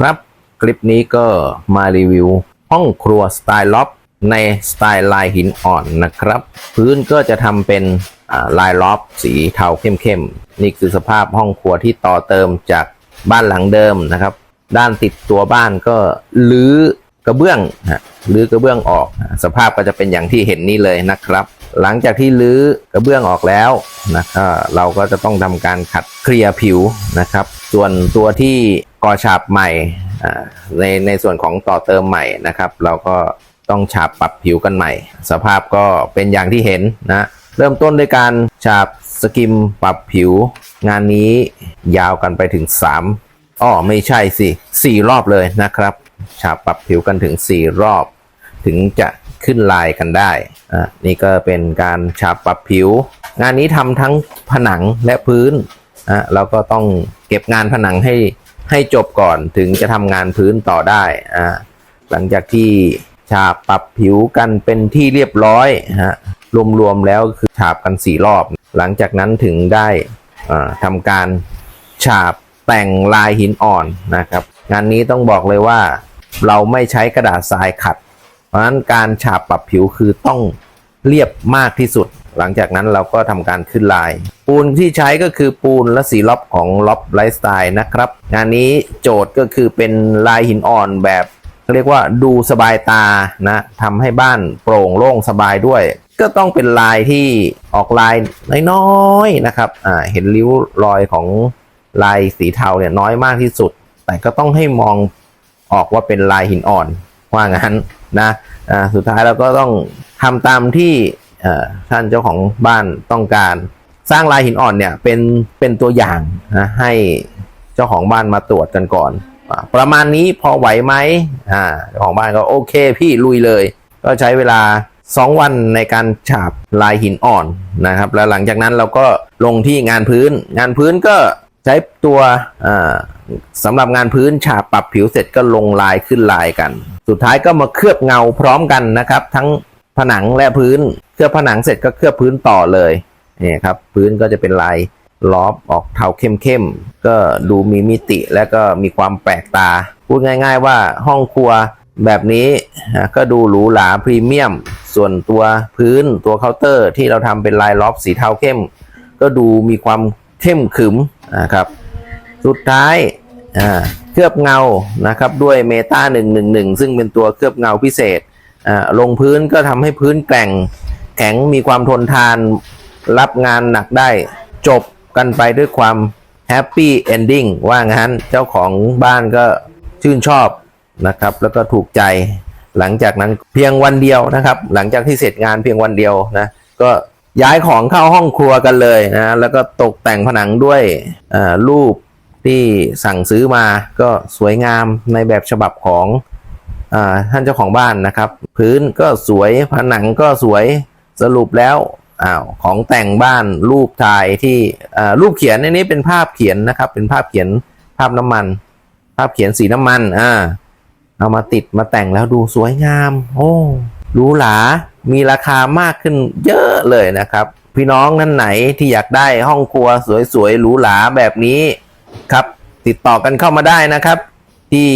ครับ คลิปนี้ก็มารีวิว ห้องครัวสไตล์ล็อบในสไตล์ลายหินอ่อนนะครับ พื้นก็จะทำเป็นลายล็อบสีเทาเข้มๆ นี่คือสภาพห้องครัวที่ต่อเติมจากบ้านหลังเดิมนะครับ ด้านติดตัวบ้านก็ลื้อกระเบื้องฮะลื้อกระเบื้องออก สภาพก็จะเป็นอย่างที่เห็นนี่เลยนะครับ หลังจากที่ลื้อกระเบื้องออกแล้วนะครับเราก็จะต้องทำการขัดเคลียร์ผิวนะครับ ส่วนตัวที่ อฉาบใหม่ในในส่วนของต่อเติมใหม่นะครับ เราก็ต้องฉาบปรับผิวกันใหม่ สภาพก็เป็นอย่างที่เห็นนะเริ่มต้นด้วยการฉาบสกิมปรับผิว งานนี้ยาวกันไปถึง 3อ้อไม่ใช่สิสี่รอบเลยนะครับ ฉาบปรับผิวกันถึง 4 รอบ ถึงจะขึ้นลายกันได้อะนี่ก็เป็นการฉาบปรับผิว งานนี้ทำทั้งผนังและพื้นอะเราก็ต้องเก็บงานผนังให้ ให้จบก่อนถึงจะทำงานพื้นต่อได้อะหลังจากที่ฉาบปรับผิวกันเป็นที่เรียบร้อยฮะรวมๆแล้วคือฉาบกันสี่รอบ หลังจากนั้นถึงได้ทำการฉาบแต่งลายหินอ่อนนะครับ งานนี้ต้องบอกเลยว่า เราไม่ใช้กระดาษทรายขัด เพราะฉะนั้นการฉาบปรับผิวคือต้องเรียบมากที่สุด หลังจากนั้นเราก็ทำการขึ้นลาย ปูนที่ใช้ก็คือปูนและสีล็อบของล็อบไลฟ์สไตล์นะครับ งานนี้โจทย์ก็คือเป็นลายหินอ่อนแบบเรียกว่าดูสบายตานะทำให้บ้านโปร่งโล่งสบายด้วย ก็ต้องเป็นลายที่ออกลายน้อยๆนะครับอ่าเห็นริ้วรอยของลายสีเทาเนี่ยน้อยมากที่สุด แต่ก็ต้องให้มองออกว่าเป็นลายหินอ่อนว่างั้นนะอ่าสุดท้ายเราก็ต้องทำตามที่ ท่านเจ้าของบ้านต้องการ สร้างลายหินอ่อนเนี่ยเป็นเป็นตัวอย่างนะให้เจ้าของบ้านมาตรวจกันก่อนอประมาณนี้พอไหวไหมอ่าเจ้าของบ้านก็โอเคพี่ลุยเลย ก็ใช้เวลา 2 วันในการฉาบลายหินอ่อนนะครับ แล้วหลังจากนั้นเราก็ลงที่งานพื้น งานพื้นก็ใช้ตัวอ่าสำหรับงานพื้นฉาบปรับผิวเสร็จก็ลงลายขึ้นลายกัน สุดท้ายก็มาเคลือบเงาพร้อมกันนะครับ ทั้งผนังและพื้น เคลือบผนังเสร็จก็เคลือบพื้นต่อเลยเนี่ยครับพื้นก็จะเป็นลายล้อมออกเทาเข้มๆก็ดูมีมิติและก็มีความแปลกตา พูดง่ายๆว่าห้องครัวแบบนี้ก็ดูหรูหราพรีเมียม ส่วนตัวพื้นตัวเคาน์เตอร์ที่เราทำเป็นลายล็อบสีเทาเข้ม ก็ดูมีความเข้มขึมนะครับสุดท้ายเคลือบเงานะครับด้วยเมตา111 ซึ่งเป็นตัวเคลือบเงาพิเศษลงพื้นก็ทำให้พื้นแกร่ง แข็งมีความทนทาน รับงานหนักได้ จบกันไปด้วยความแฮปปี้เอนดิ้งว่างั้นเจ้าของบ้านก็ชื่นชอบนะครับ แล้วก็ถูกใจ หลังจากนั้นเพียงวันเดียวนะครับ หลังจากที่เสร็จงานเพียงวันเดียวนะก็ย้ายของเข้าห้องครัวกันเลยนะแล้วก็ตกแต่งผนังด้วยรูปที่สั่งซื้อมาก็สวยงามในแบบฉบับของอท่านเจ้าของบ้านนะครับ พื้นก็สวยผนังก็สวย สรุปแล้วอ้าวของแต่งบ้านรูปถ่ายที่รูปเขียนในนี้เป็นภาพเขียนนะครับ เป็นภาพเขียนภาพน้ำมัน ภาพเขียนสีน้ำมันอ่าเอามาติดมาแต่งแล้วดูสวยงาม โอ้หรูหรามีราคามากขึ้นเยอะเลยนะครับ พี่น้องท่านไหนที่อยากได้ห้องครัวสวยๆหรูหราแบบนี้ครับ ติดต่อกันเข้ามาได้นะครับ ที่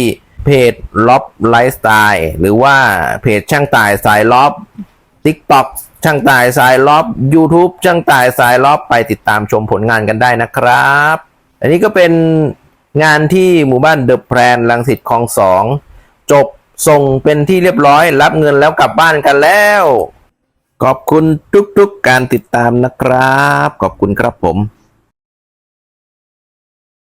เพจล็อบไลฟ์สไตล์หรือว่าเพจช่างต่ายสายล็อบ TikTok ช่างต่ายสายล็อบ YouTube ช่างต่ายสายล็อบไปติดตามชมผลงานกันได้นะครับ อันนี้ก็เป็นงานที่หมู่บ้านเดอะแพรนลังสิตคลองสองจบส่งเป็นที่เรียบร้อยรับเงินแล้วกลับบ้านกันแล้ว ขอบคุณทุกๆการติดตามนะครับ ขอบคุณครับผม